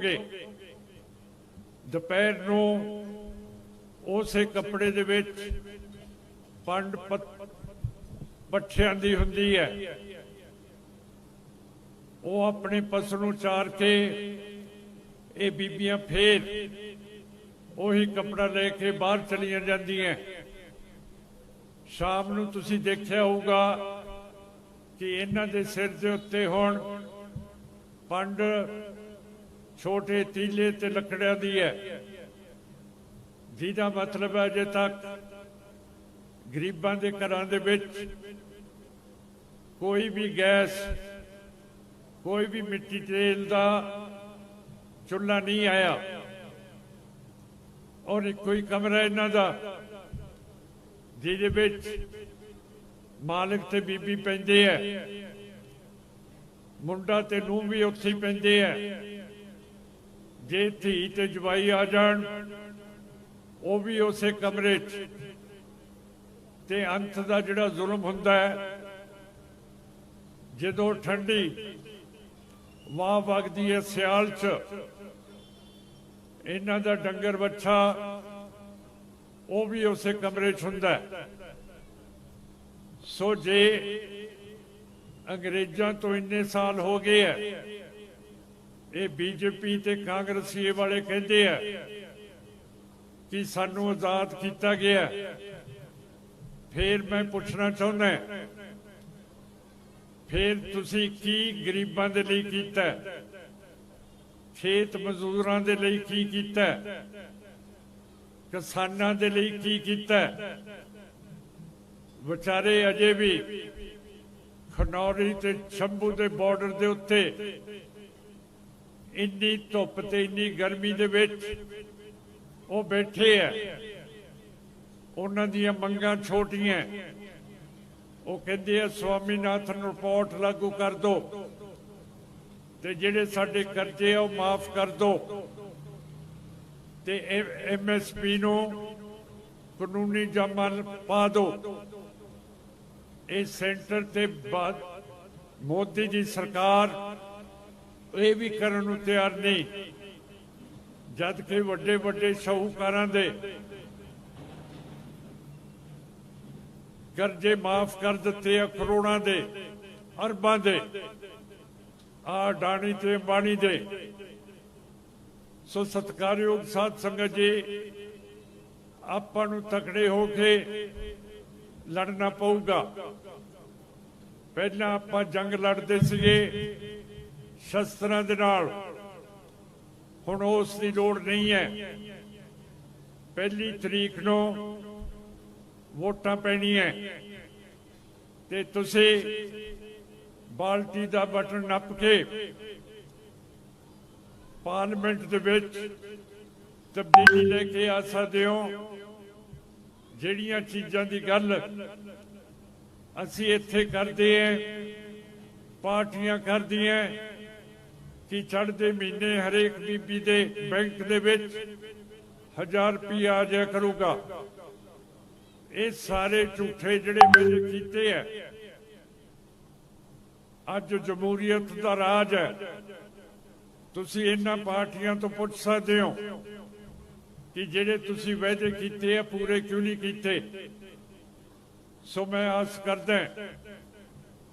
ਦੇਖੋਗੇ ਦੁਪਹਿਰ ਨੂੰ ਉਸੇ ਕੱਪੜੇ ਦੇ ਵਿੱਚ ਪੰਡ ਪੱਠਿਆਂ ਦੀ ਹੁੰਦੀ ਹੈ। ਉਹ ਆਪਣੇ ਪਸ਼ੂ ਨੂੰ ਚਾਰ ਕੇ ਇਹ ਬੀਬੀਆਂ ਫੇਰ ਉਹੀ ਕੱਪੜਾ ਲੈ ਕੇ ਬਾਹਰ ਚਲੀਆਂ ਜਾਂਦੀਆਂ। ਸ਼ਾਮ ਨੂੰ ਤੁਸੀਂ ਦੇਖਿਆ ਹੋਊਗਾ ਕਿ ਇਹਨਾਂ ਦੇ ਸਿਰ ਦੇ ਉੱਤੇ ਹੁਣ ਪੰਡ ਛੋਟੇ ਤੀਲੇ ਤੇ ਲੱਕੜਿਆਂ ਦੀ ਹੈ। ਜਿਹਦਾ ਮਤਲਬ ਹੈ ਜੇ ਤੱਕ ਗਰੀਬਾਂ ਦੇ ਘਰਾਂ ਦੇ ਵਿੱਚ ਕੋਈ ਵੀ ਗੈਸ, ਕੋਈ ਵੀ ਮਿੱਟੀ ਤੇਲ ਦਾ ਚੁੱਲ੍ਹਾ ਨਹੀਂ ਆਇਆ। ਔਰ ਇੱਕੋ ਹੀ ਕਮਰਾ ਇਹਨਾਂ ਦਾ, ਜਿਹਦੇ ਵਿੱਚ ਮਾਲਕ ਤੇ ਬੀਬੀ ਪੈਂਦੇ ਐ ਮੁੰਡਾ ਤੇ ਨੂੰ ਵੀ ਉੱਥੇ ਹੀ ਪੈਂਦੇ ਐ ਜੇ ਧੀ ਤੇ ਜਵਾਈ ਆ ਜਾਣ, ਉਹ ਵੀ ਉਸੇ ਕਮਰੇ 'ਚ। ਤੇ ਅੰਤ ਦਾ ਜਿਹੜਾ ਜ਼ੁਲਮ ਹੁੰਦਾ ਹੈ, ਜਦੋਂ ਠੰਡੀ ਵਾਹ ਵਗਦੀ ਹੈ ਸਿਆਲ 'ਚ, ਇਹਨਾਂ ਦਾ ਡੰਗਰ ਬੱਚਾ ਉਹ ਵੀ ਉਸੇ ਕਮਰੇ 'ਚ ਹੁੰਦਾ ਸੋ ਜੇ ਅੰਗਰੇਜ਼ਾਂ ਤੋਂ ਇੰਨੇ ਸਾਲ ਹੋ ਗਏ ਐ ਇਹ ਬੀਜੇਪੀ ਤੇ ਕਾਂਗਰਸੀ ਵਾਲੇ ਕਹਿੰਦੇ ਆ ਕਿ ਸਾਨੂੰ ਆਜ਼ਾਦ ਕੀਤਾ ਗਿਆ। ਫੇਰ ਮੈਂ ਪੁੱਛਣਾ ਚਾਹੁੰਦਾ ਫਿਰ ਤੁਸੀਂ ਕੀ ਗਰੀਬਾਂ ਦੇ ਲਈ ਕੀਤਾ? ਖੇਤ ਮਜ਼ਦੂਰਾਂ ਦੇ ਲਈ ਕੀ ਕੀਤਾ? ਕਿਸਾਨਾਂ ਦੇ ਲਈ ਕੀ ਕੀਤਾ? ਵਿਚਾਰੇ ਅਜੇ ਵੀ ਖਨੌਰੀ ਤੇ ਸ਼ੰਭੂ ਦੇ ਬਾਰਡਰ ਦੇ ਉੱਤੇ ਇੰਨੀ ਧੁੱਪ ਤੇ ਇੰਨੀ ਗਰਮੀ ਦੇ ਵਿੱਚ ਉਹ ਬੈਠੇ ਆ। ਉਹਨਾਂ ਦੀਆਂ ਮੰਗਾਂ ਛੋਟੀਆਂ। ਉਹ ਕਹਿੰਦੇ ਆ ਸਵਾਮੀਨਾਥਨ ਰਿਪੋਰਟ ਲਾਗੂ ਕਰ ਦਿਓ ਤੇ ਜਿਹੜੇ ਸਾਡੇ ਕਰਜ਼ੇ ਆ ਉਹ ਮਾਫ ਕਰ ਦਿਓ ਤੇ ਐਮਐਸਪੀ ਨੂੰ ਕਾਨੂੰਨੀ ਜਮਾ ਪਾ ਦਿਓ ਇਹ ਸੈਂਟਰ ਤੇ ਬਾਅਦ ਮੋਦੀ ਦੀ ਸਰਕਾਰ ਇਹ ਵੀ ਕਰਨ ਨੂੰ ਤਿਆਰ ਨਹੀਂ। ਜਦ ਕਿ ਵੱਡੇ ਵੱਡੇ ਸ਼ਾਹੂਕਾਰਾਂ ਦੇ ਕਰਜ਼ੇ ਮਾਫ ਕਰ ਦਿੱਤੇ ਆ ਕਰੋੜਾਂ ਦੇ, ਅਰਬਾਂ ਦੇ, ਆ ਡਾਣੀ ਤੇ ਬਾਣੀ ਦੇ। ਸੋ ਸਤਕਾਰਯੋਗ ਸਾਧ ਸੰਗਤ ਜੀ, ਆਪਾਂ ਨੂੰ ਤਕੜੇ ਹੋ ਕੇ ਲੜਨਾ ਪਊਗਾ। ਪਹਿਲਾਂ ਆਪਾਂ ਜੰਗ ਲੜਦੇ ਸੀਗੇ। ਸ਼ਸਤਰਾਂ ਦੇ ਨਾਲ। ਹੁਣ ਉਸ ਦੀ ਲੋੜ ਨਹੀਂ ਹੈ। ਪਹਿਲੀ ਤਰੀਕ ਨੂੰ ਵੋਟਾਂ ਪੈਣੀਆਂ। ਤੇ ਤੁਸੀਂ ਬਾਲਟੀ ਦਾ ਬਟਨ ਨੱਪ ਕੇ ਪਾਰਲੀਮੈਂਟ ਦੇ ਵਿੱਚ ਤਬਦੀਲੀ ਲੈ ਕੇ ਆ ਸਕਦੇ ਹੋ। ਜਿਹੜੀਆਂ ਚੀਜ਼ਾਂ ਦੀ ਗੱਲ ਅਸੀਂ ਇੱਥੇ ਕਰਦੇ ਆਂ ਪਾਰਟੀਆਂ ਕਰਦੀਆਂ ਕਿ ਚੜ੍ਹਦੇ ਮਹੀਨੇ ਹਰੇਕ ਬੀਬੀ ਦੇ ਬੈਂਕ ਦੇ ਵਿੱਚ 1000 ਰੁਪਇਆ ਆ ਜਾਇਆ ਕਰੂਗਾ। ਇਹ ਸਾਰੇ ਝੂਠੇ ਜਿਹੜੇ ਮੇਰੇ ਕੀਤੇ ਆ ਅੱਜ ਜਮਹੂਰੀਅਤ ਦਾ ਰਾਜ ਹੈ ਤੁਸੀਂ ਇਹਨਾਂ ਪਾਰਟੀਆਂ ਤੋਂ ਪੁੱਛ ਸਕਦੇ ਹੋ ਕਿ ਜਿਹੜੇ ਤੁਸੀਂ ਵਾਅਦੇ ਕੀਤੇ ਆ ਪੂਰੇ ਕਿਉਂ ਨਹੀਂ ਕੀਤੇ? ਸੋ ਮੈਂ ਆਸ ਕਰਦਾ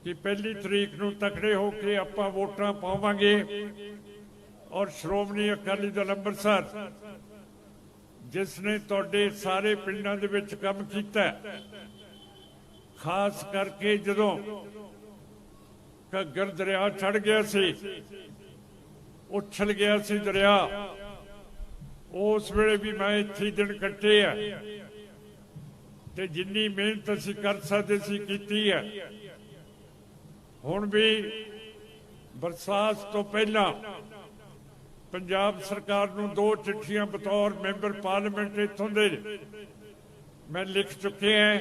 ਕਿ ਪਹਿਲੀ ਤਰੀਕ ਨੂੰ ਤਕੜੇ ਹੋ ਕੇ ਆਪਾਂ ਵੋਟਾਂ ਪਾਵਾਂਗੇ। ਔਰ ਸ਼੍ਰੋਮਣੀ ਅਕਾਲੀ ਦਲ ਅੰਮ੍ਰਿਤਸਰ, ਜਿਸ ਨੇ ਤੁਹਾਡੇ ਸਾਰੇ ਪਿੰਡਾਂ ਦੇ ਵਿੱਚ ਕੰਮ ਕੀਤਾ, ਖਾਸ ਕਰਕੇ ਜਦੋਂ ਘੱਗਰ ਦਰਿਆ ਛੜ ਗਿਆ ਸੀ, ਉਛਲ ਗਿਆ ਸੀ ਦਰਿਆ, ਉਸ ਵੇਲੇ ਵੀ ਮੈਂ ਇੱਥੇ ਦਿਨ ਕੱਟੇ ਆ। ਤੇ ਜਿੰਨੀ ਮਿਹਨਤ ਅਸੀਂ ਕਰ ਸਕਦੇ ਸੀ, ਕੀਤੀ ਹੈ ਹੁਣ ਵੀ ਬਰਸਾਤ ਤੋਂ ਪਹਿਲਾਂ ਪੰਜਾਬ ਸਰਕਾਰ ਨੂੰ ਦੋ ਚਿੱਠੀਆਂ ਬਤੌਰ ਮੈਂਬਰ ਪਾਰਲੀਮੈਂਟ ਇਥੋਂ ਦੇ ਮੈਂ ਲਿਖ ਚੁੱਕੇ ਹਾਂ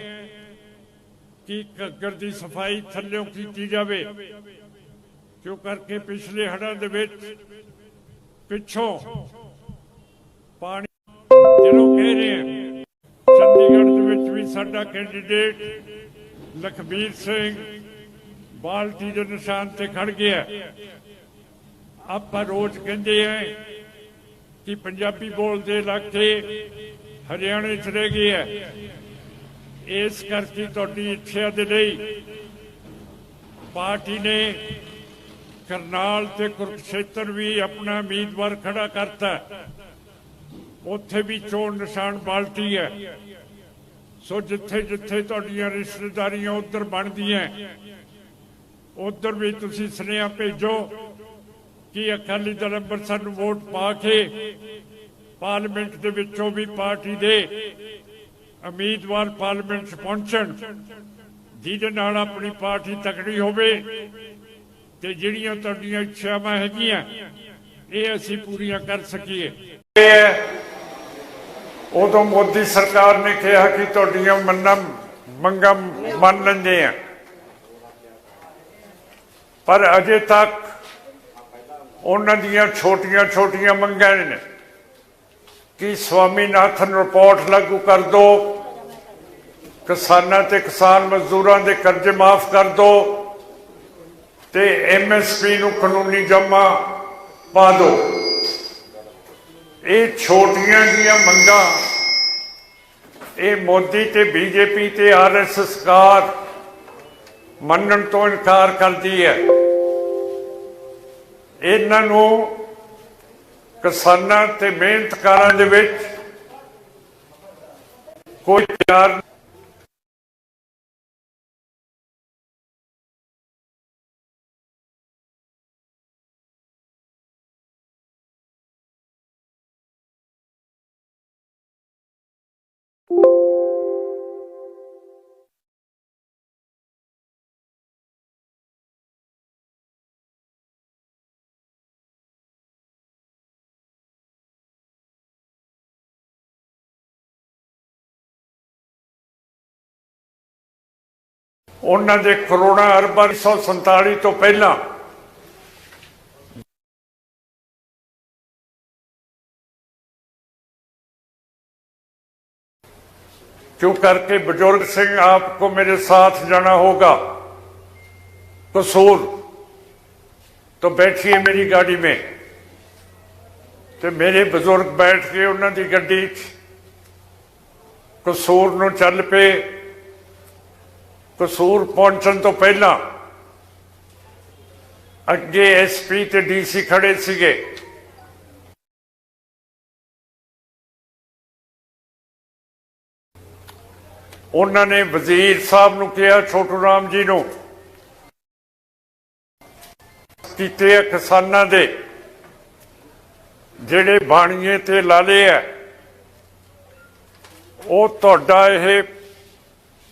ਕਿ ਘੱਗਰ ਦੀ ਸਫ਼ਾਈ ਥੱਲਿਓਂ ਕੀਤੀ ਜਾਵੇ। ਕਿਉਂ ਕਰਕੇ ਪਿਛਲੇ ਹੜ੍ਹਾਂ ਦੇ ਵਿੱਚ ਪਿੱਛੋਂ ਪਾਣੀ ਜਿਹਨੂੰ ਕਹਿ ਰਹੇ ਆ ਚੰਡੀਗੜ੍ਹ ਦੇ ਵਿੱਚ ਵੀ ਸਾਡਾ ਕੈਂਡੀਡੇਟ ਲਖਬੀਰ ਸਿੰਘ ਬਾਲਟੀ ਦੇ ਨਿਸ਼ਾਨ ਤੇ ਖੜ ਗਿਆ। ਆਪਾਂ ਰੋਜ਼ ਕਹਿੰਦੇ ਆਂ ਕਿ ਪੰਜਾਬੀ ਬੋਲਦੇ ਇਲਾਕੇ ਹਰਿਆਣੇ ਚ ਰਹਿ ਗਏ ਆ। ਇਸ ਕਰਕੇ ਤੁਹਾਡੀ ਇੱਛਾ ਦੇ ਲਈ ਪਾਰਟੀ ਨੇ ਕਰਨਾਲ ਤੇ ਕੁਰਕਸ਼ੇਤਰ ਵੀ ਆਪਣਾ ਉਮੀਦਵਾਰ ਖੜਾ ਕਰਤਾ। ਉੱਥੇ ਵੀ ਚੋਣ ਨਿਸ਼ਾਨ ਬਾਲਟੀ ਹੈ ਸੋ ਜਿੱਥੇ ਜਿੱਥੇ ਤੁਹਾਡੀਆਂ ਰਿਸ਼ਤੇਦਾਰੀਆਂ ਉੱਧਰ ਬਣਦੀਆਂ ਉਧਰ ਵੀ ਤੁਸੀਂ ਸੁਨੇਹਾ ਭੇਜੋ ਕਿ ਅਕਾਲੀ ਦਲ ਅੰਮ੍ਰਿਤਸਰ ਨੂੰ ਵੋਟ ਪਾ ਕੇ ਪਾਰਲੀਮੈਂਟ ਦੇ ਵਿੱਚੋਂ ਵੀ ਪਾਰਟੀ ਦੇ ਉਮੀਦਵਾਰ ਪਾਰਲੀਮੈਂਟ 'ਚ ਪਹੁੰਚਣ, ਜਿਹਦੇ ਨਾਲ ਆਪਣੀ ਪਾਰਟੀ ਤਕੜੀ ਹੋਵੇ ਤੇ ਜਿਹੜੀਆਂ ਤੁਹਾਡੀਆਂ ਇੱਛਾਵਾਂ ਹੈਗੀਆਂ, ਇਹ ਅਸੀਂ ਪੂਰੀਆਂ ਕਰ ਸਕੀਏ। ਉਦੋਂ ਮੋਦੀ ਸਰਕਾਰ ਨੇ ਕਿਹਾ ਕਿ ਤੁਹਾਡੀਆਂ ਮੰਨਾਂ ਮੰਗਾਂ ਮੰਨ ਲੈਂਦੇ ਆ। ਪਰ ਅਜੇ ਤੱਕ ਉਹਨਾਂ ਦੀਆਂ ਛੋਟੀਆਂ ਛੋਟੀਆਂ ਮੰਗਾਂ ਨੇ। ਕਿ ਸਵਾਮੀਨਾਥਨ ਰਿਪੋਰਟ ਲਾਗੂ ਕਰ ਦੋ? ਕਿਸਾਨਾਂ ਤੇ ਕਿਸਾਨ ਮਜ਼ਦੂਰਾਂ ਦੇ ਕਰਜ਼ੇ ਮਾਫ ਕਰ ਦੋ ਤੇ ਐਮਐਸਪੀ ਨੂੰ ਕਾਨੂੰਨੀ ਜਮਾ ਪਾ ਦੋ। ਇਹ ਛੋਟੀਆਂ ਜੀਆਂ ਮੰਗਾਂ, ਇਹ ਮੋਦੀ ਤੇ ਬੀਜੇਪੀ ਤੇ ਆਰਐਸਐਸ ਸਰਕਾਰ ਮੰਨਣ ਤੋਂ ਇਨਕਾਰ ਕਰਦੀ ਹੈ। ਇਹਨਾਂ ਨੂੰ ਕਿਸਾਨਾਂ ਤੇ ਮਿਹਨਤਕਾਰਾਂ ਦੇ ਵਿੱਚ ਕੋਈ ਪਿਆਰ ਉਹਨਾਂ ਦੇ ਕਰੋੜਾਂ ਅਰਬਾਂ 147 ਤੋਂ ਪਹਿਲਾਂ क्यों करके बुजुर्ग सिंह आपको मेरे साथ जाना होगा कसूर तो बैठिए मेरी गाड़ी में ਤੇ ਮੇਰੇ ਬਜ਼ੁਰਗ ਬੈਠ ਕੇ ਉਹਨਾਂ ਦੀ ਗੱਡੀ 'ਚ ਕਸੂਰ ਨੂੰ ਚੱਲ ਪਏ ਕਸੂਰ ਪਹੁੰਚਣ ਤੋਂ ਪਹਿਲਾਂ ਅੱਗੇ ਐਸਪੀ ਤੇ ਡੀਸੀ ਖੜੇ ਸੀਗੇ। ਉਹਨਾਂ ਨੇ ਵਜ਼ੀਰ ਸਾਹਿਬ ਨੂੰ ਕਿਹਾ, ਛੋਟੂ ਰਾਮ ਜੀ ਨੂੰ, ਕੀਤੇ ਆ ਕਿਸਾਨਾਂ ਦੇ, ਜਿਹੜੇ ਬਾਣੀਏ ਤੇ ਲਾਲੇ ਆ, ਉਹ ਤੁਹਾਡਾ ਇਹ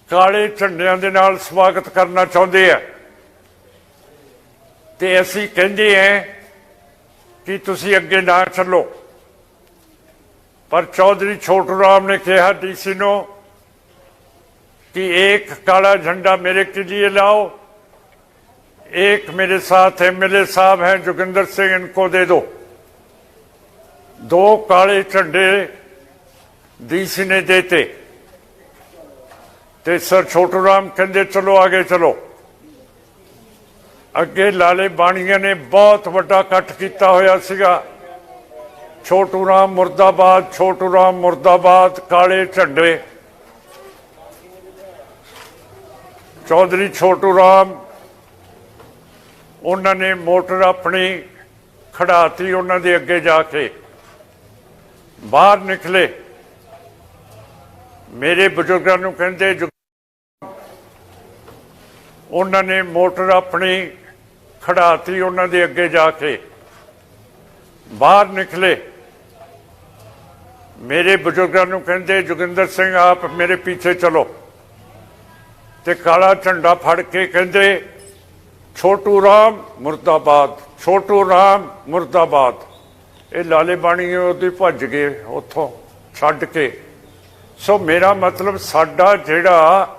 ਕਾਲੇ ਝੰਡਿਆਂ ਦੇ ਨਾਲ ਸਵਾਗਤ ਕਰਨਾ ਚਾਹੁੰਦੇ ਆ ਤੇ ਅਸੀਂ ਕਹਿੰਦੇ ਆ ਕਿ ਤੁਸੀਂ ਅੱਗੇ ਨਾ ਚੱਲੋ ਪਰ ਚੌਧਰੀ ਛੋਟੂ ਰਾਮ ਨੇ ਕਿਹਾ ਡੀਸੀ ਨੂੰ कि एक काला झंडा मेरे के लिए लाओ एक मेरे साथ एमएलए साहब हैं जोगिंदर सिंह इनको दे दो दो काले झंडे डीसी ने देते ਤੇ ਸਰ ਛੋਟੂ ਰਾਮ ਕਹਿੰਦੇ, ਚਲੋ, ਆਗੇ ਚਲੋ। ਅੱਗੇ ਲਾਲੇ ਬਾਣੀਆਂ ਨੇ ਬਹੁਤ ਵੱਡਾ ਇਕੱਠ ਕੀਤਾ ਹੋਇਆ ਸੀਗਾ। ਛੋਟੂ ਰਾਮ ਮੁਰਦਾਬਾਦ, ਛੋਟੂ ਰਾਮ ਮੁਰਦਾਬਾਦ, ਕਾਲੇ ਝੰਡੇ। ਚੌਧਰੀ ਛੋਟੂ ਰਾਮ, ਉਹਨਾਂ ਨੇ ਮੋਟਰ ਆਪਣੀ ਖੜਾਤੀ ਉਹਨਾਂ ਦੇ ਅੱਗੇ ਜਾ ਕੇ। ਬਾਹਰ ਨਿਕਲੇ। ਮੇਰੇ ਬਜ਼ੁਰਗਾਂ ਨੂੰ ਕਹਿੰਦੇ ਉਹਨਾਂ ਨੇ ਮੋਟਰ ਆਪਣੀ ਖੜਾਤੀ ਉਹਨਾਂ ਦੇ ਅੱਗੇ ਜਾ ਕੇ। ਬਾਹਰ ਨਿਕਲੇ। ਮੇਰੇ ਬਜ਼ੁਰਗਾਂ ਨੂੰ ਕਹਿੰਦੇ, ਜੋਗਿੰਦਰ ਸਿੰਘ, ਆਪ ਮੇਰੇ ਪਿੱਛੇ ਚਲੋ। ਤੇ ਕਾਲਾ ਝੰਡਾ ਫੜ ਕੇ ਕਹਿੰਦੇ, ਛੋਟੂ ਰਾਮ ਮੁਰਦਾਬਾਦ, ਛੋਟੂ ਰਾਮ ਮੁਰਦਾਬਾਦ। ਇਹ ਲਾਲੇ ਬਾਣੀ ਉਹਦੇ ਭੱਜ ਗਏ ਉੱਥੋਂ, ਛੱਡ ਕੇ। ਸੋ ਮੇਰਾ ਮਤਲਬ ਸਾਡਾ ਜਿਹੜਾ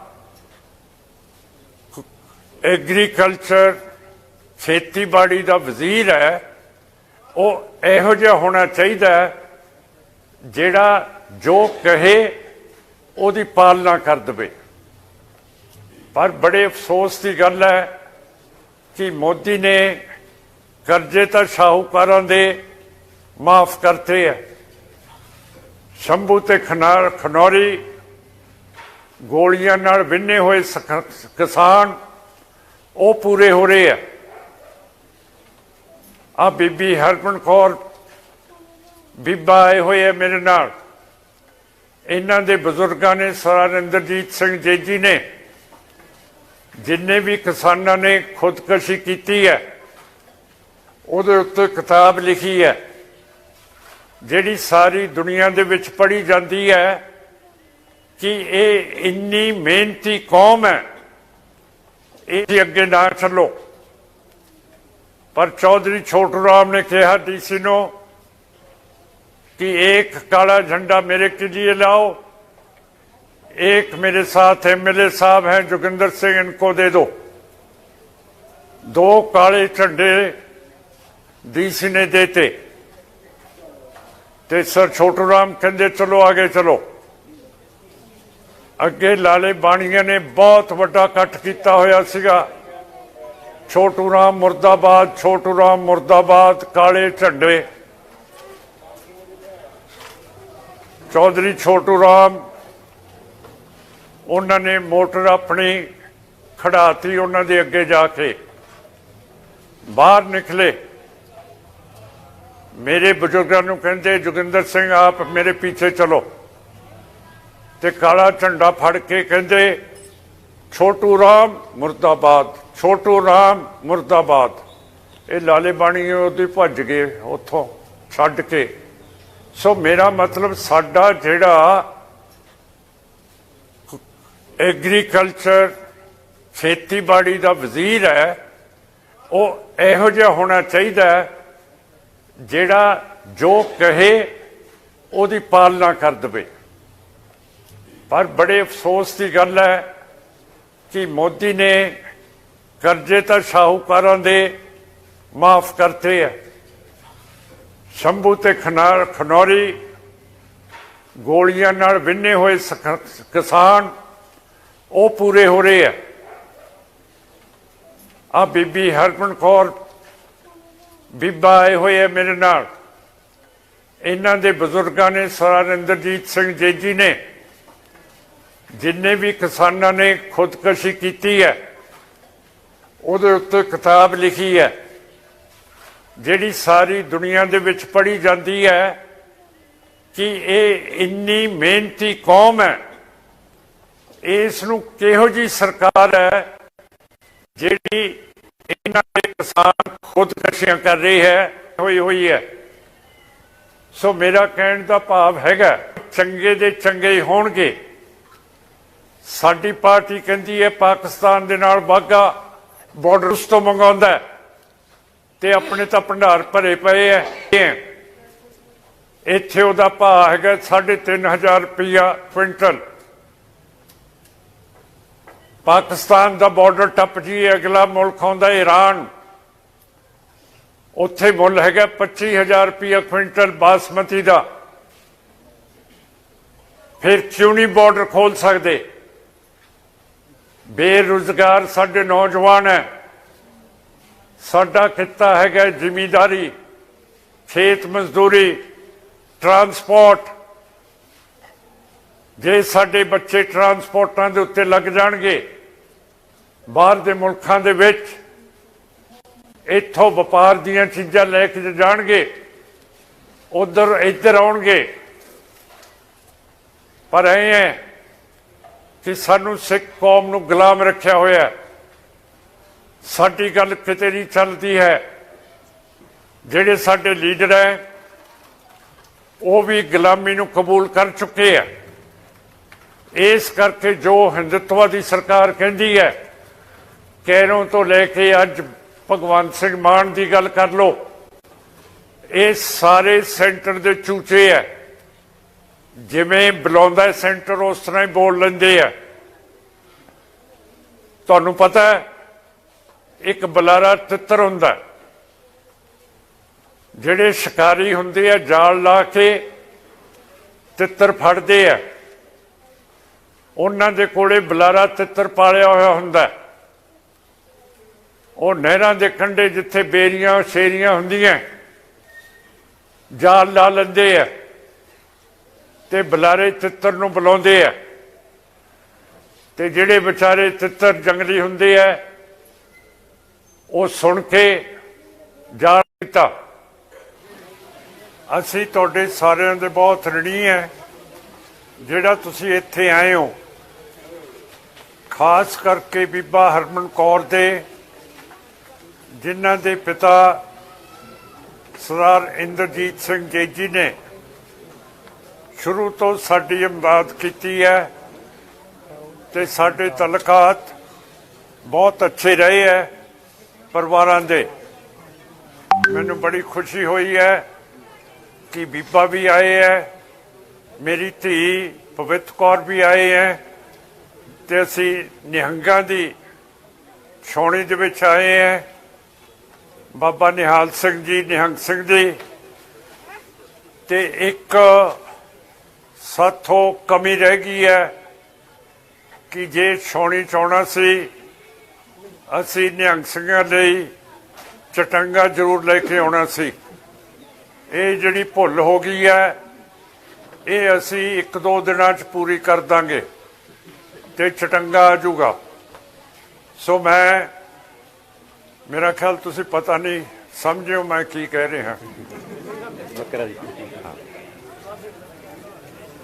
ਐਗਰੀਕਲਚਰ ਖੇਤੀਬਾੜੀ ਦਾ ਵਜ਼ੀਰ ਹੈ, ਉਹ ਇਹੋ ਜਿਹਾ ਹੋਣਾ ਚਾਹੀਦਾ ਹੈ, ਜਿਹੜਾ ਜੋ ਕਹੇ, ਉਹਦੀ ਪਾਲਣਾ ਕਰ ਦਵੇ। ਪਰ ਬੜੇ ਅਫਸੋਸ ਦੀ ਗੱਲ ਹੈ ਕਿ ਮੋਦੀ ਨੇ ਕਰਜ਼ੇ ਤਾਂ ਸ਼ਾਹੂਕਾਰਾਂ ਦੇ ਮਾਫ ਕਰਤੇ ਹੈ। ਸ਼ੰਭੂ ਤੇ ਖਨਾਰ ਖਨੌਰੀ ਗੋਲੀਆਂ ਨਾਲ ਵਿੰਨੇ ਹੋਏ ਕਿਸਾਨ ਉਹ ਪੂਰੇ ਹੋ ਰਹੇ ਆ। ਆ ਬੀਬੀ ਹਰਪਨ ਕੌਰ, ਬੀਬਾ ਆਏ ਹੋਏ ਆ ਮੇਰੇ ਨਾਲ। ਇਹਨਾਂ ਦੇ ਬਜ਼ੁਰਗਾਂ ਨੇ ਸਰਦਾਰ ਇੰਦਰਜੀਤ ਸਿੰਘ ਜੇਜੀ ਨੇ, ਜਿੰਨੇ ਵੀ ਕਿਸਾਨਾਂ ਨੇ ਖੁਦਕਸ਼ੀ ਕੀਤੀ ਹੈ, ਉਹਦੇ ਉੱਤੇ ਕਿਤਾਬ ਲਿਖੀ ਹੈ। ਜਿਹੜੀ ਸਾਰੀ ਦੁਨੀਆ ਦੇ ਵਿੱਚ ਪੜ੍ਹੀ ਜਾਂਦੀ ਹੈ ਕਿ ਇਹ ਇੰਨੀ ਮਿਹਨਤੀ ਕੌਮ ਹੈ ਇਹ ਜੀ ਅੱਗੇ ਨਾ ਚੱਲੋ ਪਰ ਚੌਧਰੀ ਛੋਟੂ ਰਾਮ ਨੇ ਕਿਹਾ ਡੀਸੀ ਨੂੰ कि एक काला झंडा मेरे के लिए लाओ एक मेरे साथ एमएलए साहब हैं जोगिंदर सिंह इनको दे दो दो काले झंडे डीसी ने देते ਤੇ ਸਰ ਛੋਟੂ ਰਾਮ ਕਹਿੰਦੇ ਚਲੋ ਆਗੇ ਚਲੋ ਅੱਗੇ ਲਾਲੇ ਬਾਣੀਆਂ ਨੇ ਬਹੁਤ ਵੱਡਾ ਇਕੱਠ ਕੀਤਾ ਹੋਇਆ ਸੀਗਾ। ਛੋਟੂ ਰਾਮ ਮੁਰਦਾਬਾਦ, ਛੋਟੂ ਰਾਮ ਮੁਰਦਾਬਾਦ, ਕਾਲੇ ਝੰਡੇ। ਚੌਧਰੀ ਛੋਟੂ ਰਾਮ, ਉਹਨਾਂ ਨੇ ਮੋਟਰ ਆਪਣੀ ਖੜਾਤੀ ਉਹਨਾਂ ਦੇ ਅੱਗੇ ਜਾ ਕੇ। ਬਾਹਰ ਨਿਕਲੇ। ਮੇਰੇ ਬਜ਼ੁਰਗਾਂ ਨੂੰ ਕਹਿੰਦੇ, ਜੋਗਿੰਦਰ ਸਿੰਘ, ਆਪ ਮੇਰੇ ਪਿੱਛੇ ਚਲੋ। ਤੇ ਕਾਲਾ ਝੰਡਾ ਫੜ ਕੇ ਕਹਿੰਦੇ, ਛੋਟੂ ਰਾਮ ਮੁਰਦਾਬਾਦ, ਛੋਟੂ ਰਾਮ ਮੁਰਦਾਬਾਦ। ਇਹ ਲਾਲੇ ਬਾਣੀ ਉਹਦੀ ਭੱਜ ਗਏ ਉੱਥੋਂ, ਛੱਡ ਕੇ। ਸੋ ਮੇਰਾ ਮਤਲਬ ਸਾਡਾ ਜਿਹੜਾ ਐਗਰੀਕਲਚਰ ਖੇਤੀਬਾੜੀ ਦਾ ਵਜ਼ੀਰ ਹੈ, ਉਹ ਇਹੋ ਜਿਹਾ ਹੋਣਾ ਚਾਹੀਦਾ ਜਿਹੜਾ ਜੋ ਕਹੇ, ਉਹਦੀ ਪਾਲਣਾ ਕਰ ਦਵੇ। ਪਰ ਬੜੇ ਅਫਸੋਸ ਦੀ ਗੱਲ ਹੈ ਕਿ ਮੋਦੀ ਨੇ ਕਰਜ਼ੇ ਤਾਂ ਸ਼ਾਹੂਕਾਰਾਂ ਦੇ ਮਾਫ ਕਰਤੇ ਹੈ ਸ਼ੰਭੂ ਤੇ ਖਨਾਰ ਖਨੌਰੀ ਗੋਲੀਆਂ ਨਾਲ ਵਿੰਨੇ ਹੋਏ ਸਖ- ਕਿਸਾਨ ਉਹ ਪੂਰੇ ਹੋ ਰਹੇ ਆ। ਆ ਬੀਬੀ ਹਰਪਨ ਕੌਰ, ਬੀਬਾ ਆਏ ਹੋਏ ਆ ਮੇਰੇ ਨਾਲ। ਇਹਨਾਂ ਦੇ ਬਜ਼ੁਰਗਾਂ ਨੇ ਸਰਦਾਰ ਇੰਦਰਜੀਤ ਸਿੰਘ ਜੇਜੀ ਨੇ ਜਿੰਨੇ ਵੀ ਕਿਸਾਨਾਂ ਨੇ ਖੁਦਕਸ਼ੀ ਕੀਤੀ ਹੈ, ਉਹਦੇ ਉੱਤੇ ਕਿਤਾਬ ਲਿਖੀ ਹੈ। ਜਿਹੜੀ ਸਾਰੀ ਦੁਨੀਆ ਦੇ ਵਿੱਚ ਪੜ੍ਹੀ ਜਾਂਦੀ ਹੈ ਕਿ ਇਹ ਇੰਨੀ ਮਿਹਨਤੀ ਕੌਮ ਹੈ, ਇਸ ਨੂੰ ਕਿਹੋ ਜੀ ਸਰਕਾਰ ਹੈ ਜਿਹੜੀ ਇਹਨਾਂ ਦੇ ਕਿਸਾਨ ਖੁਦਕਸ਼ੀਆਂ ਕਰ ਰਹੀ ਹੈ, ਹੋਈ ਹੋਈ ਹੈ। ਸੋ ਮੇਰਾ ਕਹਿਣ ਦਾ ਭਾਵ ਹੈਗਾ, ਚੰਗੇ ਦੇ ਚੰਗੇ ਹੋਣਗੇ। ਸਾਡੀ ਪਾਰਟੀ ਕਹਿੰਦੀ ਹੈ ਪਾਕਿਸਤਾਨ ਦੇ ਨਾਲ ਵਾਗਾ ਬਾਰਡਰ ਉਸ ਤੋਂ ਮੰਗਾਉਂਦਾ ਤੇ ਆਪਣੇ ਤਾਂ ਭੰਡਾਰ ਭਰੇ ਪਏ ਐ ਇੱਥੇ ਉਹਦਾ ਭਾਅ ਹੈਗਾ 3500 ਰੁਪਇਆ ਕੁਇੰਟਲ। ਪਾਕਿਸਤਾਨ ਦਾ ਬਾਰਡਰ ਟੱਪ ਜੀ ਅਗਲਾ ਮੁਲਕ ਆਉਂਦਾ ਈਰਾਨ ਉੱਥੇ ਮੁੱਲ ਹੈਗਾ 25000 ਰੁਪਇਆ ਕੁਇੰਟਲ ਬਾਸਮਤੀ ਦਾ। ਫਿਰ ਕਿਉਂ ਨਹੀਂ ਬਾਰਡਰ ਖੋਲ ਸਕਦੇ? ਬੇਰੁਜ਼ਗਾਰ ਸਾਡੇ ਨੌਜਵਾਨ ਹੈ। ਸਾਡਾ ਕਿੱਤਾ ਹੈਗਾ ਜ਼ਿਮੀਦਾਰੀ, ਖੇਤ ਮਜ਼ਦੂਰੀ, ਟਰਾਂਸਪੋਰਟ। ਜੇ ਸਾਡੇ ਬੱਚੇ ਟਰਾਂਸਪੋਰਟਾਂ ਦੇ ਉੱਤੇ ਲੱਗ ਜਾਣਗੇ, ਬਾਹਰ ਦੇ ਮੁਲਕਾਂ ਦੇ ਵਿੱਚ, ਇੱਥੋਂ ਵਪਾਰ ਦੀਆਂ ਚੀਜ਼ਾਂ ਲੈ ਕੇ ਜਾਣਗੇ, ਉਧਰ ਇੱਧਰ ਆਉਣਗੇ। ਪਰ ਐ ਹੈ ਕਿ ਸਾਨੂੰ ਸਿੱਖ ਕੌਮ ਨੂੰ ਗੁਲਾਮ ਰੱਖਿਆ ਹੋਇਆ ਹੈ। ਸਾਡੀ ਗੱਲ ਕਿਤੇ ਨਹੀਂ ਚੱਲਦੀ ਹੈ। ਜਿਹੜੇ ਸਾਡੇ ਲੀਡਰ ਹੈ, ਉਹ ਵੀ ਗੁਲਾਮੀ ਨੂੰ ਕਬੂਲ ਕਰ ਚੁੱਕੇ ਆ ਇਸ ਕਰਕੇ ਜੋ ਹਿੰਦੁੱਤਵਾ ਦੀ ਸਰਕਾਰ ਕਹਿੰਦੀ ਹੈ ਕੈਰੋਂ ਤੋਂ ਲੈ ਕੇ ਅੱਜ ਭਗਵੰਤ ਸਿੰਘ ਮਾਨ ਦੀ ਗੱਲ ਕਰ ਲਓ, ਇਹ ਸਾਰੇ ਸੈਂਟਰ ਦੇ ਚੂਚੇ ਹੈ। ਜਿਵੇਂ ਬੁਲਾਉਂਦਾ ਸੈਂਟਰ ਉਸ ਤਰ੍ਹਾਂ ਹੀ ਬੋਲ ਲੈਂਦੇ ਆ। ਤੁਹਾਨੂੰ ਪਤਾ ਇੱਕ ਬੁਲਾਰਾ ਤਿੱਤਰ ਹੁੰਦਾ ਜਿਹੜੇ ਸ਼ਿਕਾਰੀ ਹੁੰਦੇ ਆ, ਜਾਲ ਲਾ ਕੇ ਤਿੱਤਰ ਫੜਦੇ ਆ। ਉਹਨਾਂ ਦੇ ਕੋਲੇ ਬੁਲਾਰਾ ਤਿੱਤਰ ਪਾਲਿਆ ਹੋਇਆ ਹੁੰਦਾ ਉਹ ਨਹਿਰਾਂ ਦੇ ਕੰਢੇ ਜਿੱਥੇ ਬੇਰੀਆਂ, ਸ਼ੇਰੀਆਂ ਹੁੰਦੀਆਂ, ਜਾਲ ਲਾ ਲੈਂਦੇ ਆ। ਤੇ ਬੁਲਾਰੇ ਤਿੱਤਰ ਨੂੰ ਬੁਲਾਉਂਦੇ ਆ। ਤੇ ਜਿਹੜੇ ਵਿਚਾਰੇ ਤਿੱਤਰ ਜੰਗਲੀ ਹੁੰਦੇ ਆ, ਉਹ ਸੁਣ ਕੇ ਜਾਲ ਕੀਤਾ ਅਸੀਂ ਤੁਹਾਡੇ ਸਾਰਿਆਂ ਦੇ ਬਹੁਤ ਰਣੀ ਹੈ ਜਿਹੜਾ ਤੁਸੀਂ ਇੱਥੇ ਆਏ ਹੋ। ਖਾਸ ਕਰਕੇ ਬੀਬਾ ਹਰਮਨ ਕੌਰ ਦੇ, ਜਿਨ੍ਹਾਂ ਦੇ ਪਿਤਾ ਸਰਦਾਰ ਇੰਦਰਜੀਤ ਸਿੰਘ ਜੇਜੀ ਨੇ ਸ਼ੁਰੂ ਤੋਂ ਸਾਡੀ ਇਮਦਾਦ ਕੀਤੀ ਹੈ ਤੇ ਸਾਡੇ ਤਲਕਾਤ ਬਹੁਤ ਅੱਛੇ ਰਹੇ ਹੈ ਪਰਿਵਾਰਾਂ ਦੇ। ਮੈਨੂੰ ਬੜੀ ਖੁਸ਼ੀ ਹੋਈ ਹੈ ਕਿ ਬੀਬਾ ਵੀ ਆਏ ਹੈ, ਮੇਰੀ ਧੀ ਪਵਿੱਤ ਕੌਰ ਵੀ ਆਏ ਹੈ ਤੇ ਅਸੀਂ ਨਿਹੰਗਾਂ ਦੀ ਛਾਉਣੀ ਦੇ ਵਿੱਚ ਆਏ ਹੈ। ਬਾਬਾ ਨਿਹਾਲ ਸਿੰਘ ਜੀ, ਨਿਹੰਗ ਸਿੰਘ ਜੀ ਤੇ ਇੱਕ ਸਾਥੋਂ ਕਮੀ ਰਹਿ ਗਈ ਹੈ ਕਿ ਜੇ ਛਾਉਣੀ ਚਾਉਣਾ ਸੀ, ਅਸੀਂ ਨਿਹੰਗ ਸਿੰਘਾਂ ਲਈ ਚਟੰਗਾ ਜ਼ਰੂਰ ਲੈ ਕੇ ਆਉਣਾ ਸੀ। ਇਹ ਜਿਹੜੀ ਭੁੱਲ ਹੋ ਗਈ ਹੈ, ਇਹ ਅਸੀਂ ਇੱਕ ਦੋ ਦਿਨਾਂ 'ਚ ਪੂਰੀ ਕਰ ਦਾਂਗੇ ਤੇ ਚਟੰਗਾ ਆ ਜਾਊਗਾ। ਸੋ ਮੈਂ, ਮੇਰਾ ਖਿਆਲ ਤੁਸੀਂ ਪਤਾ ਨਹੀਂ, ਸਮਝਿਓ ਮੈਂ ਕੀ ਕਹਿ ਰਿਹਾ। ਬੱਕਰਾ ਜੀ।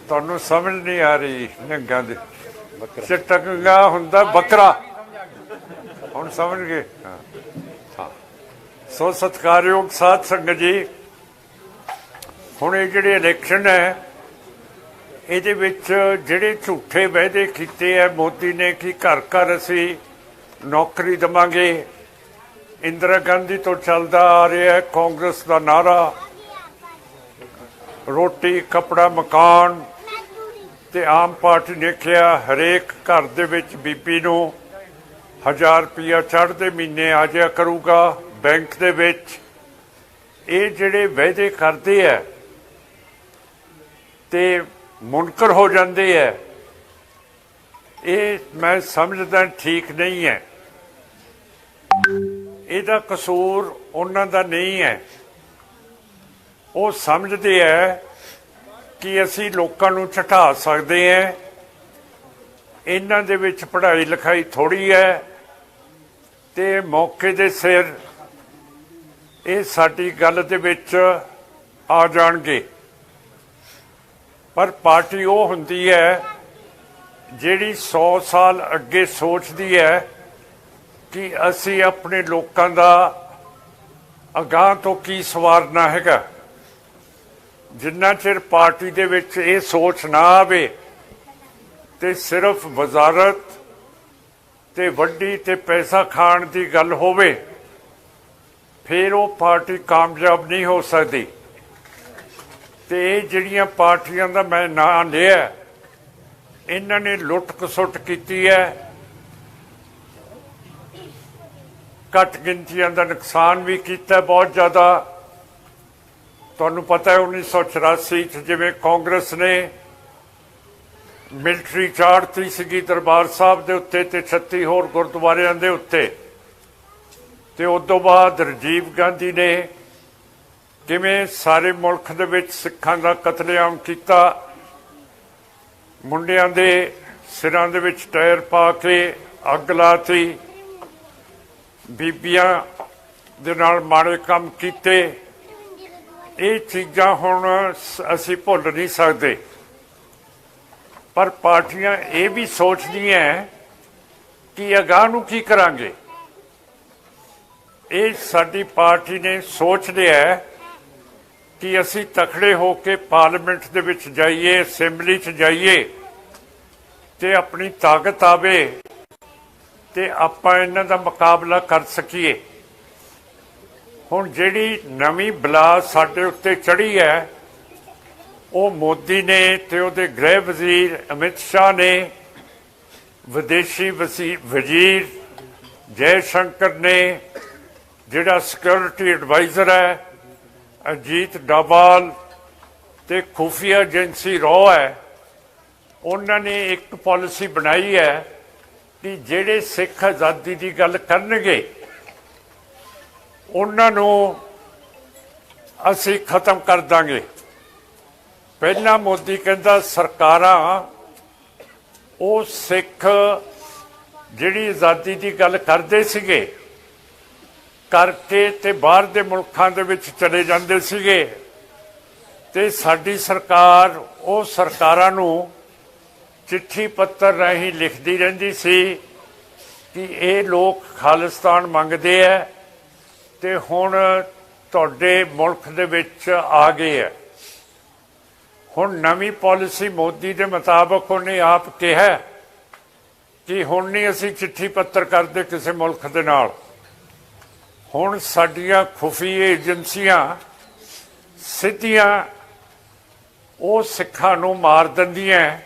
ਤੁਹਾਨੂੰ ਸਮਝ ਨਹੀਂ ਆ ਰਹੀ ਨਿਹੰਗਾਂ ਦੀ। ਬੱਕਰਾ ਚਟੰਗਾ ਹੁੰਦਾ ਬੱਕਰਾ। ਹੁਣ ਸਮਝ ਗਏ? ਹਾਂ। ਸੋ ਸਤਿਕਾਰਯੋਗ ਸਾਧ ਸੰਗਤ ਜੀ, ਹੁਣ ਇਹ ਜਿਹੜੇ ਇਲੈਕਸ਼ਨ ਹੈ, ਇਹਦੇ ਵਿੱਚ ਜਿਹੜੇ ਝੂਠੇ ਵਾਅਦੇ ਕੀਤੇ ਆ, ਮੋਦੀ ਨੇ ਕਿ ਘਰ ਘਰ ਅਸੀਂ ਨੌਕਰੀ ਦਵਾਂਗੇ, ਇੰਦਰਾ ਗਾਂਧੀ ਤੋਂ ਚੱਲਦਾ ਆ ਰਿਹਾ ਕਾਂਗਰਸ ਦਾ ਨਾਰਾ ਰੋਟੀ, ਕਪੜਾ, ਮਕਾਨ ਤੇ ਆਮ ਪਾਰਟੀ ਨੇ ਕਿਹਾ, ਹਰੇਕ ਘਰ ਦੇ ਵਿੱਚ ਬੀਬੀ ਨੂੰ 1000 ਰੁਪਇਆ ਚੜ੍ਹਦੇ ਮਹੀਨੇ ਆ ਜਾਇਆ ਕਰੂਗਾ, ਬੈਂਕ ਦੇ ਵਿੱਚ। ਇਹ ਜਿਹੜੇ ਵਾਅਦੇ ਕਰਦੇ ਆ ਤੇ ਮੁਨਕਰ ਹੋ ਜਾਂਦੇ ਆ, ਇਹ ਮੈਂ ਸਮਝਦਾ ਠੀਕ ਨਹੀਂ ਹੈ। ਇਹਦਾ ਕਸੂਰ ਉਹਨਾਂ ਦਾ ਨਹੀਂ ਹੈ। ਉਹ ਸਮਝਦੇ ਆ ਕਿ ਅਸੀਂ ਲੋਕਾਂ ਨੂੰ ਝਟਾ ਸਕਦੇ ਹਾਂ। ਇਹਨਾਂ ਦੇ ਵਿੱਚ ਪੜ੍ਹਾਈ ਲਿਖਾਈ ਥੋੜੀ ਹੈ ਤੇ ਮੌਕੇ ਦੇ ਸਿਰ ਇਹ ਸਾਡੀ ਗੱਲ ਦੇ ਵਿੱਚ ਆ ਜਾਣਗੇ। ਪਰ ਪਾਰਟੀ ਉਹ ਹੁੰਦੀ ਹੈ ਜਿਹੜੀ 100 ਸਾਲ ਅੱਗੇ ਸੋਚਦੀ ਹੈ ਕਿ ਅਸੀਂ ਆਪਣੇ ਲੋਕਾਂ ਦਾ ਅਗਾਹ ਤੋਂ ਕੀ ਸਵਾਰਨਾ ਹੈਗਾ। ਜਿੰਨਾ ਚਿਰ ਪਾਰਟੀ ਦੇ ਵਿੱਚ ਇਹ ਸੋਚ ਨਾ ਆਵੇ ਤੇ ਸਿਰਫ ਵਜ਼ਾਰਤ ਤੇ ਵੱਡੀ ਤੇ ਪੈਸਾ ਖਾਣ ਦੀ ਗੱਲ ਹੋਵੇ, ਫਿਰ ਉਹ ਪਾਰਟੀ ਕਾਮਯਾਬ ਨਹੀਂ ਹੋ ਸਕਦੀ। ਤੇ ਇਹ ਜਿਹੜੀਆਂ ਪਾਰਟੀਆਂ ਦਾ ਮੈਂ ਨਾਂ ਲਿਆ, ਇਹਨਾਂ ਨੇ ਲੁੱਟ ਖਸੁੱਟ ਕੀਤੀ ਹੈ। ਘੱਟ ਗਿਣਤੀਆਂ ਦਾ ਨੁਕਸਾਨ ਵੀ ਕੀਤਾ ਬਹੁਤ ਜ਼ਿਆਦਾ। ਤੁਹਾਨੂੰ ਪਤਾ ਹੈ 1984 ਚ ਜਿਵੇਂ ਕਾਂਗਰਸ ਨੇ ਮਿਲਟਰੀ ਚਾੜਤੀ ਸੀਗੀ ਦਰਬਾਰ ਸਾਹਿਬ ਦੇ ਉੱਤੇ ਤੇ 36 ਹੋਰ ਗੁਰਦੁਆਰਿਆਂ ਦੇ ਉੱਤੇ। ਤੇ ਉਸ ਤੋਂ ਬਾਅਦ ਰਾਜੀਵ ਗਾਂਧੀ ਨੇ ਕਿਵੇਂ ਸਾਰੇ ਮੁਲਕ ਦੇ ਵਿੱਚ ਸਿੱਖਾਂ ਦਾ ਕਤਲੇਆਮ ਕੀਤਾ, ਮੁੰਡਿਆਂ ਦੇ ਸਿਰਾਂ ਦੇ ਵਿੱਚ ਟਾਇਰ ਪਾ ਕੇ ਅੱਗ ਲਾਤੀ, ਬੀਬੀਆਂ ਦੇ ਨਾਲ ਮਾੜੇ ਕੰਮ ਕੀਤੇ ਇਹ ਚੀਜ਼ਾਂ ਹੁਣ ਅਸੀਂ ਭੁੱਲ ਨਹੀਂ ਸਕਦੇ। ਪਰ ਪਾਰਟੀਆਂ ਇਹ ਵੀ ਸੋਚਦੀਆਂ ਕਿ ਅਗਾਹ ਨੂੰ ਕੀ ਕਰਾਂਗੇ। ਇਹ ਸਾਡੀ ਪਾਰਟੀ ਨੇ ਸੋਚ ਲਿਆ ਕਿ ਅਸੀਂ ਤਖੜੇ ਹੋ ਕੇ ਪਾਰਲੀਮੈਂਟ ਦੇ ਵਿੱਚ ਜਾਈਏ, ਅਸੈਂਬਲੀ 'ਚ ਜਾਈਏ ਤੇ ਆਪਣੀ ਤਾਕਤ ਆਵੇ ਤੇ ਆਪਾਂ ਇਹਨਾਂ ਦਾ ਮੁਕਾਬਲਾ ਕਰ ਸਕੀਏ। ਹੁਣ ਜਿਹੜੀ ਨਵੀਂ ਬਲਾ ਸਾਡੇ ਉੱਤੇ ਚੜੀ ਹੈ, ਉਹ ਮੋਦੀ ਨੇ ਤੇ ਉਹਦੇ ਗ੍ਰਹਿ ਵਜ਼ੀਰ ਅਮਿਤ ਸ਼ਾਹ ਨੇ, ਵਿਦੇਸ਼ੀ ਵਜ਼ੀ- ਵਜ਼ੀਰ ਜੈ ਸ਼ੰਕਰ ਨੇ, ਜਿਹੜਾ ਸਿਕਿਉਰਿਟੀ ਐਡਵਾਈਜ਼ਰ ਹੈ, ਅਜੀਤ ਡਾਵਾਲ ਤੇ ਖੁਫੀਆ ਏਜੰਸੀ ਰੋ ਹੈ, ਉਹਨਾਂ ਨੇ ਇੱਕ ਪਾਲਿਸੀ ਬਣਾਈ ਹੈ ਕਿ ਜਿਹੜੇ ਸਿੱਖ ਆਜ਼ਾਦੀ ਦੀ ਗੱਲ ਕਰਨਗੇ ਉਹਨਾਂ ਨੂੰ ਅਸੀਂ ਖਤਮ ਕਰ ਦਾਂਗੇ। ਪਹਿਲਾਂ ਮੋਦੀ ਕਹਿੰਦਾ, ਸਰਕਾਰਾਂ, ਉਹ ਸਿੱਖ ਜਿਹੜੀ ਆਜ਼ਾਦੀ ਦੀ ਗੱਲ ਕਰਦੇ ਸੀਗੇ, ਕਰਕੇ ਤੇ ਬਾਹਰ ਦੇ ਮੁਲਕਾਂ ਦੇ ਵਿੱਚ ਚਲੇ ਜਾਂਦੇ ਸੀਗੇ, ਤੇ ਸਾਡੀ ਸਰਕਾਰ, ਉਹ ਸਰਕਾਰਾਂ ਨੂੰ ਚਿੱਠੀ ਪੱਤਰ ਰਾਹੀਂ ਲਿਖਦੀ ਰਹਿੰਦੀ ਸੀ ਕਿ ਇਹ ਲੋਕ ਖਾਲਿਸਤਾਨ ਮੰਗਦੇ ਆ ਤੇ ਹੁਣ ਤੁਹਾਡੇ ਮੁਲਕ ਦੇ ਵਿੱਚ ਆ ਗਏ ਹੈ। ਹੁਣ ਨਵੀਂ ਪਾਲਿਸੀ ਮੋਦੀ ਦੇ ਮੁਤਾਬਕ ਉਹਨੇ ਆਪ ਕਿਹਾ ਕਿ ਹੁਣ ਨਹੀਂ ਅਸੀਂ ਚਿੱਠੀ ਪੱਤਰ ਕਰਦੇ ਕਿਸੇ ਮੁਲਕ ਦੇ ਨਾਲ। ਹੁਣ ਸਾਡੀਆਂ ਖੁਫੀਆ ਏਜੰਸੀਆਂ ਸਿੱਧੀਆਂ ਉਹ ਸਿੱਖਾਂ ਨੂੰ ਮਾਰ ਦਿੰਦੀਆਂ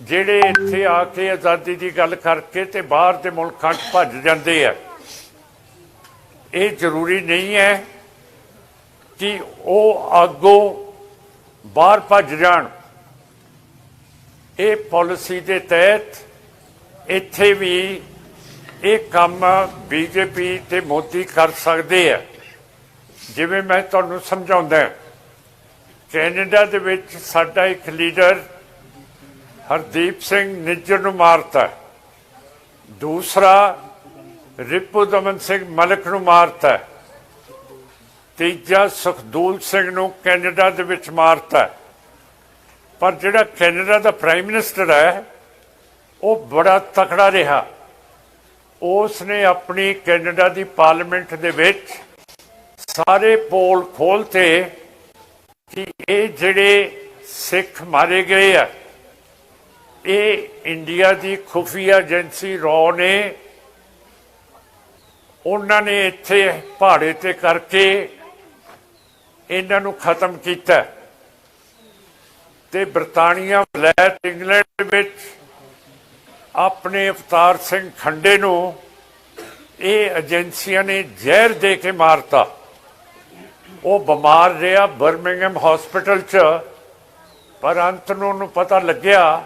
ਜਿਹੜੇ ਇੱਥੇ ਆ ਕੇ ਆਜ਼ਾਦੀ ਦੀ ਗੱਲ ਕਰਕੇ ਤੇ ਬਾਹਰ ਦੇ ਮੁਲਕਾਂ 'ਚ ਭੱਜ ਜਾਂਦੇ ਆ ਇਹ ਜ਼ਰੂਰੀ ਨਹੀਂ ਹੈ ਕਿ ਉਹ ਆਗੋ ਬਾਹਰ ਭੱਜ ਜਾਣ। ਇਹ ਪਾਲਿਸੀ ਦੇ ਤਹਿਤ ਇੱਥੇ ਵੀ ਇਹ ਕੰਮ ਬੀਜੇਪੀ ਤੇ ਮੋਦੀ ਕਰ ਸਕਦੇ ਆ। ਜਿਵੇਂ ਮੈਂ ਤੁਹਾਨੂੰ ਸਮਝਾਉਂਦਾ ਕੈਨੇਡਾ ਦੇ ਵਿੱਚ ਸਾਡਾ ਇੱਕ ਲੀਡਰ ਹਰਦੀਪ ਸਿੰਘ ਨਿੱਜਰ ਨੂੰ ਮਾਰਤਾ। ਦੂਸਰਾ ਰਿਪੂ ਦਮਨ ਸਿੰਘ ਮਲਕ ਨੂੰ ਮਾਰਤਾ ਤੀਜਾ ਸੁਖਦੂਲ ਸਿੰਘ ਨੂੰ ਕੈਨੇਡਾ ਦੇ ਵਿੱਚ ਮਾਰਤਾ ਪਰ ਜਿਹੜਾ ਕੈਨੇਡਾ ਦਾ ਪ੍ਰਾਈਮ ਮਿਨਿਸਟਰ ਹੈ, ਉਹ ਬੜਾ ਤਕੜਾ ਰਿਹਾ। ਉਸ ਨੇ ਆਪਣੀ ਕੈਨੇਡਾ ਦੀ ਪਾਰਲੀਮੈਂਟ ਦੇ ਵਿੱਚ ਸਾਰੇ ਪੋਲ ਖੋਲਤੇ ਕਿ ਇਹ ਜਿਹੜੇ ਸਿੱਖ ਮਾਰੇ ਗਏ ਆ, ਇਹ ਇੰਡੀਆ ਦੀ ਖੁਫੀਆ ਏਜੰਸੀ ਰੋ ਨੇ ਉਹਨਾਂ ਨੇ ਇੱਥੇ ਪਹਾੜੇ ਤੇ ਕਰਕੇ ਇਹਨਾਂ ਨੂੰ ਖਤਮ ਕੀਤਾ। ਤੇ ਬ੍ਰਿਟਾਨੀਆ ਵਲੈਤ ਇੰਗਲੈਂਡ ਵਿੱਚ ਆਪਣੇ ਅਵਤਾਰ ਸਿੰਘ ਖੰਡੇ ਨੂੰ ਇਹ ਏਜੰਸੀਆਂ ਨੇ ਜ਼ਹਿਰ ਦੇ ਕੇ ਮਾਰਤਾ। ਉਹ ਬਿਮਾਰ ਰਿਹਾ ਬਰਮਿੰਗਮ ਹਸਪੀਟਲ 'ਚ, ਪਰ ਅੰਤ ਨੂੰ ਉਹਨੂੰ ਪਤਾ ਲੱਗਿਆ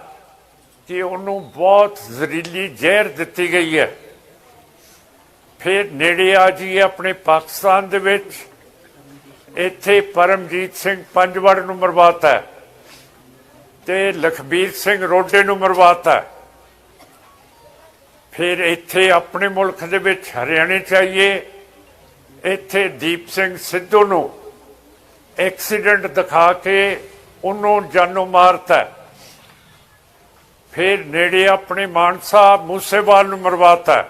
ਕਿ ਉਹਨੂੰ ਬਹੁਤ ਜ਼ਹਿਰੀਲੀ ਜ਼ਹਿਰ ਦਿੱਤੀ ਗਈ ਹੈ। ਫਿਰ ਨੇੜੇ ਆ ਜੀ ਆਪਣੇ ਪਾਕਿਸਤਾਨ ਦੇ ਵਿੱਚ। ਇੱਥੇ ਪਰਮਜੀਤ ਸਿੰਘ ਪੰਜਵੜ ਨੂੰ ਮਰਵਾਤਾ ਤੇ ਲਖਬੀਰ ਸਿੰਘ ਰੋਡੇ ਨੂੰ ਮਰਵਾਤਾ ਫਿਰ ਇੱਥੇ ਆਪਣੇ ਮੁਲਕ ਦੇ ਵਿੱਚ ਹਰਿਆਣੇ ਚਾਹੀਏ ਇੱਥੇ ਦੀਪ ਸਿੰਘ ਸਿੱਧੂ ਨੂੰ ਐਕਸੀਡੈਂਟ ਦਿਖਾ ਕੇ ਉਹਨੂੰ ਜਾਨੋਂ ਮਾਰਤਾ ਫਿਰ ਨੇੜੇ ਆਪਣੇ ਮਾਨਸਾ ਮੂਸੇਵਾਲ ਨੂੰ ਮਰਵਾਤਾ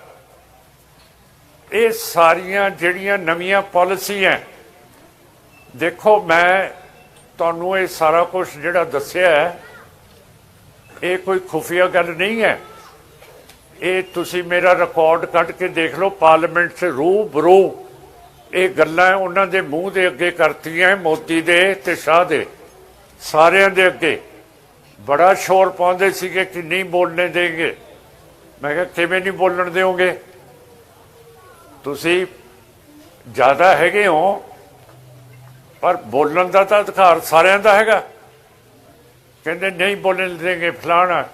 ਇਹ ਸਾਰੀਆਂ ਜਿਹੜੀਆਂ ਨਵੀਆਂ ਪਾਲਿਸੀਆਂ ਦੇਖੋ, ਮੈਂ ਤੁਹਾਨੂੰ ਇਹ ਸਾਰਾ ਕੁਝ ਜਿਹੜਾ ਦੱਸਿਆ ਹੈ ਇਹ ਕੋਈ ਖੁਫੀਆ ਗੱਲ ਨਹੀਂ ਹੈ ਇਹ ਤੁਸੀਂ ਮੇਰਾ ਰਿਕਾਰਡ ਕੱਢ ਕੇ ਦੇਖ ਲਓ, ਪਾਰਲੀਮੈਂਟ 'ਚ ਰੂ ਬਰੂ ਇਹ ਗੱਲਾਂ ਉਹਨਾਂ ਦੇ ਮੂੰਹ ਦੇ ਅੱਗੇ ਕਰਤੀਆਂ ਮੋਦੀ ਦੇ ਤੇ ਸ਼ਾਹ ਦੇ, ਸਾਰਿਆਂ ਦੇ ਅੱਗੇ। ਬੜਾ ਸ਼ੋਰ ਪਾਉਂਦੇ ਸੀਗੇ ਕਿ ਨਹੀਂ ਬੋਲਣੇ ਦੇਗੇ ਮੈਂ ਕਿਹਾ, ਕਿਵੇਂ ਨਹੀਂ ਬੋਲਣ ਦਿਓਗੇ ਤੁਸੀਂ ਜ਼ਿਆਦਾ ਹੈਗੇ ਹੋ, ਪਰ ਬੋਲਣ ਦਾ ਤਾਂ ਅਧਿਕਾਰ ਸਾਰਿਆਂ ਦਾ ਹੈਗਾ। ਕਹਿੰਦੇ ਨਹੀਂ ਬੋਲਣ ਦੇਗੇ ਫਲਾਣਾ।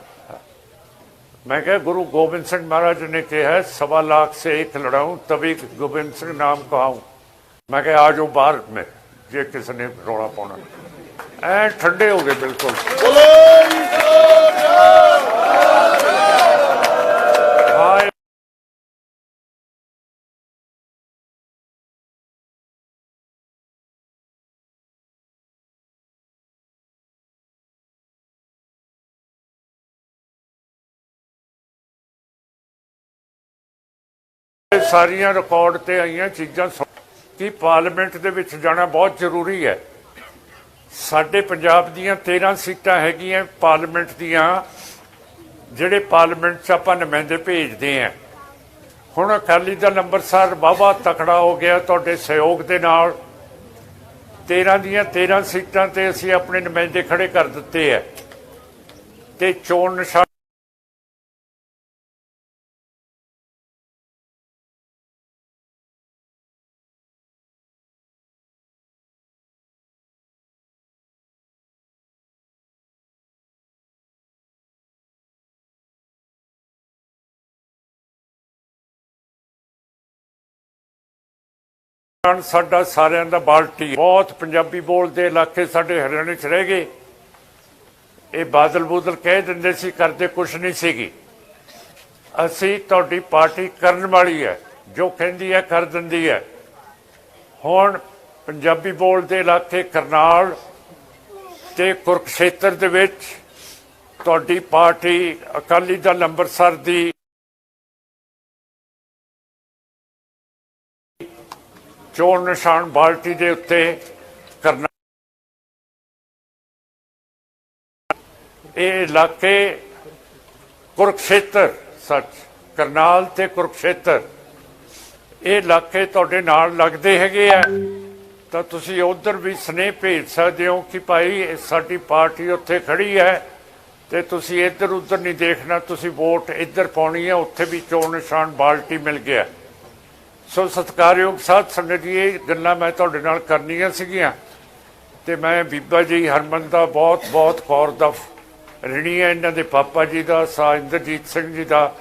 ਮੈਂ ਕਿਹਾ ਗੁਰੂ ਗੋਬਿੰਦ ਸਿੰਘ ਮਹਾਰਾਜ ਨੇ ਕਿਹਾ, ਸਵਾ ਲੱਖ ਸੇ ਇੱਕ ਲੜਾਉਂ ਤभी ਗੋਬਿੰਦ ਸਿੰਘ ਨਾਮ ਕਹਾਉਂ। ਮੈਂ ਕਿਹਾ ਆਜੋ ਬਾਹਰ ਮੈਂ, ਜੇ ਕਿਸੇ ਨੇ ਰੋਣਾ ਪਾਉਣਾ। ਐ ਠੰਡੇ ਹੋ ਗਏ ਬਿਲਕੁਲ। ਬੋਲੋ ਸਾਰੀਆਂ ਰਿਕਾਰਡ ਤੇ ਆਈਆਂ ਚੀਜ਼ਾਂ ਕਿ ਪਾਰਲੀਮੈਂਟ ਦੇ ਵਿੱਚ ਜਾਣਾ ਬਹੁਤ ਜ਼ਰੂਰੀ ਹੈ। ਸਾਡੇ ਪੰਜਾਬ ਦੀਆਂ 13 ਸੀਟਾਂ ਹੈਗੀਆਂ ਪਾਰਲੀਮੈਂਟ ਦੀਆਂ, ਜਿਹੜੇ ਪਾਰਲੀਮੈਂਟ 'ਚ ਆਪਾਂ ਨੁਮਾਇੰਦੇ ਭੇਜਦੇ ਆਂ ਹੁਣ ਅਕਾਲੀ ਦਲ ਅੰਮ੍ਰਿਤਸਰ ਬਾਬਾ ਤਕੜਾ ਹੋ ਗਿਆ ਤੁਹਾਡੇ ਸਹਿਯੋਗ ਦੇ ਨਾਲ। 13 ਦੀਆਂ 13 ਸੀਟਾਂ ਤੇ ਅਸੀਂ ਆਪਣੇ ਨੁਮਾਇੰਦੇ ਖੜੇ ਕਰ ਦਿੱਤੇ ਆ ਤੇ ਚੋਣ ਨਿਸ਼ਾਨ ਕਿਸਾਨ ਸਾਡਾ ਸਾਰਿਆਂ ਦਾ ਬਾਲਟੀ। ਬਹੁਤ ਪੰਜਾਬੀ ਬੋਲਦੇ, ਇਲਾਕੇ ਸਾਡੇ ਹਰਿਆਣੇ 'ਚ ਰਹਿ ਗਏ। ਇਹ ਬਾਦਲ ਬੂਦਲ ਕਹਿ ਦਿੰਦੇ ਸੀ, ਕਰਦੇ ਕੁਛ ਨਹੀਂ ਸੀਗੀ। ਅਸੀਂ ਤੁਹਾਡੀ ਪਾਰਟੀ ਕਰਨ ਵਾਲੀ ਹੈ, ਜੋ ਕਹਿੰਦੀ ਹੈ, ਕਰ ਦਿੰਦੀ ਹੈ। ਹੁਣ ਪੰਜਾਬੀ ਬੋਲਦੇ ਇਲਾਕੇ ਕਰਨਾਲ ਤੇ ਕੁਰਕਸ਼ੇਤਰ ਦੇ ਵਿੱਚ ਤੁਹਾਡੀ ਪਾਰਟੀ ਅਕਾਲੀ ਦਲ ਅੰਮ੍ਰਿਤਸਰ ਦੀ ਚੋਣ ਨਿਸ਼ਾਨ ਬਾਲਟੀ ਦੇ ਉੱਤੇ ਕਰਨਾ ਇਹ ਇਲਾਕੇ ਕੁਰਕਸ਼ੇਤਰ, ਸੱਚ, ਕਰਨਾਲ ਤੇ ਕੁਰਕਸ਼ੇਤਰ, ਇਹ ਇਲਾਕੇ ਤੁਹਾਡੇ ਨਾਲ ਲੱਗਦੇ ਹੈਗੇ ਆ। ਤਾਂ ਤੁਸੀਂ ਉਧਰ ਵੀ ਸਨੇਹ ਭੇਜ ਸਕਦੇ ਹੋ ਕਿ ਭਾਈ ਸਾਡੀ ਪਾਰਟੀ ਉੱਥੇ ਖੜੀ ਹੈ ਤੇ ਤੁਸੀਂ ਇੱਧਰ ਉੱਧਰ ਨਹੀਂ ਦੇਖਣਾ, ਤੁਸੀਂ ਵੋਟ ਇੱਧਰ ਪਾਉਣੀ ਹੈ ਉੱਥੇ ਵੀ ਚੋਣ ਨਿਸ਼ਾਨ ਬਾਲਟੀ ਮਿਲ ਗਿਆ। ਸੋ ਸਤਿਕਾਰਯੋਗ ਸਾਧ ਸੰਗਤ ਜੀ, ਇਹ ਗੱਲਾਂ ਮੈਂ ਤੁਹਾਡੇ ਨਾਲ ਕਰਨੀਆਂ ਸੀਗੀਆਂ ਤੇ ਮੈਂ ਬੀਬਾ ਜੀ ਹਰਮਨ ਦਾ ਬਹੁਤ ਬਹੁਤ ਕੌਰ ਦਾ ਰਣੀ ਹੈ, ਇਹਨਾਂ ਦੇ ਪਾਪਾ ਜੀ ਦਾ, ਸਾ ਇੰਦਰਜੀਤ ਸਿੰਘ ਜੀ ਦਾ।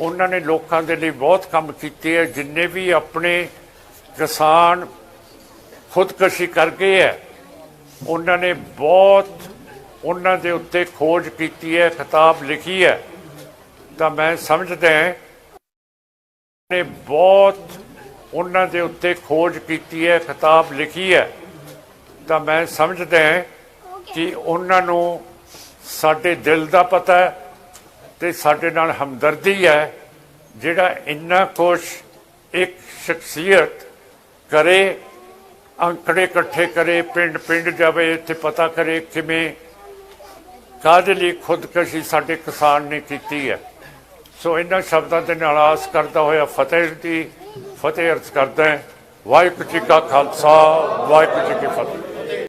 ਉਹਨਾਂ ਨੇ ਲੋਕਾਂ ਦੇ ਲਈ ਬਹੁਤ ਕੰਮ ਕੀਤੇ ਹੈ, ਜਿੰਨੇ ਵੀ ਆਪਣੇ ਕਿਸਾਨ ਖੁਦਕਸ਼ੀ ਕਰਕੇ ਹੈ, ਉਹਨਾਂ ਨੇ ਬਹੁਤ ਉਹਨਾਂ ਦੇ ਉੱਤੇ ਖੋਜ ਕੀਤੀ ਹੈ ਕਿਤਾਬ ਲਿਖੀ ਹੈ। ਤਾਂ ਮੈਂ ਸਮਝਦਾ ਹਾਂ, ਨੇ ਬਹੁਤ ਉਹਨਾਂ ਦੇ ਉੱਤੇ ਖੋਜ ਕੀਤੀ ਹੈ ਕਿਤਾਬ ਲਿਖੀ ਹੈ ਤਾਂ ਮੈਂ ਸਮਝਦਾ ਹਾਂ ਕਿ ਉਹਨਾਂ ਨੂੰ ਸਾਡੇ ਦਿਲ ਦਾ ਪਤਾ ਹੈ ਤੇ ਸਾਡੇ ਨਾਲ ਹਮਦਰਦੀ ਹੈ ਜਿਹੜਾ ਇੰਨਾ ਕੁਛ ਇੱਕ ਸ਼ਖਸੀਅਤ ਕਰੇ ਅੰਕੜੇ ਇਕੱਠੇ ਕਰੇ ਪਿੰਡ ਪਿੰਡ ਜਾਵੇ ਇੱਥੇ ਪਤਾ ਕਰੇ ਕਿਵੇਂ ਕਾਹਦੇ ਲਈ ਖੁਦਕਸ਼ੀ ਸਾਡੇ ਕਿਸਾਨ ਨੇ ਕੀਤੀ ਹੈ। ਸੋ ਇਹਨਾਂ ਸ਼ਬਦਾਂ ਦੇ ਨਾਲ ਆਸ ਕਰਦਾ ਹੋਇਆ ਫਤਿਹ ਦੀ ਫਤਿਹ ਅਰਜ਼ ਕਰਦਾ ਵਾਹਿਗੁਰੂ ਜੀ ਕਾ ਖਾਲਸਾ ਵਾਹਿਗੁਰੂ ਜੀ ਕੀ ਫਤਿਹ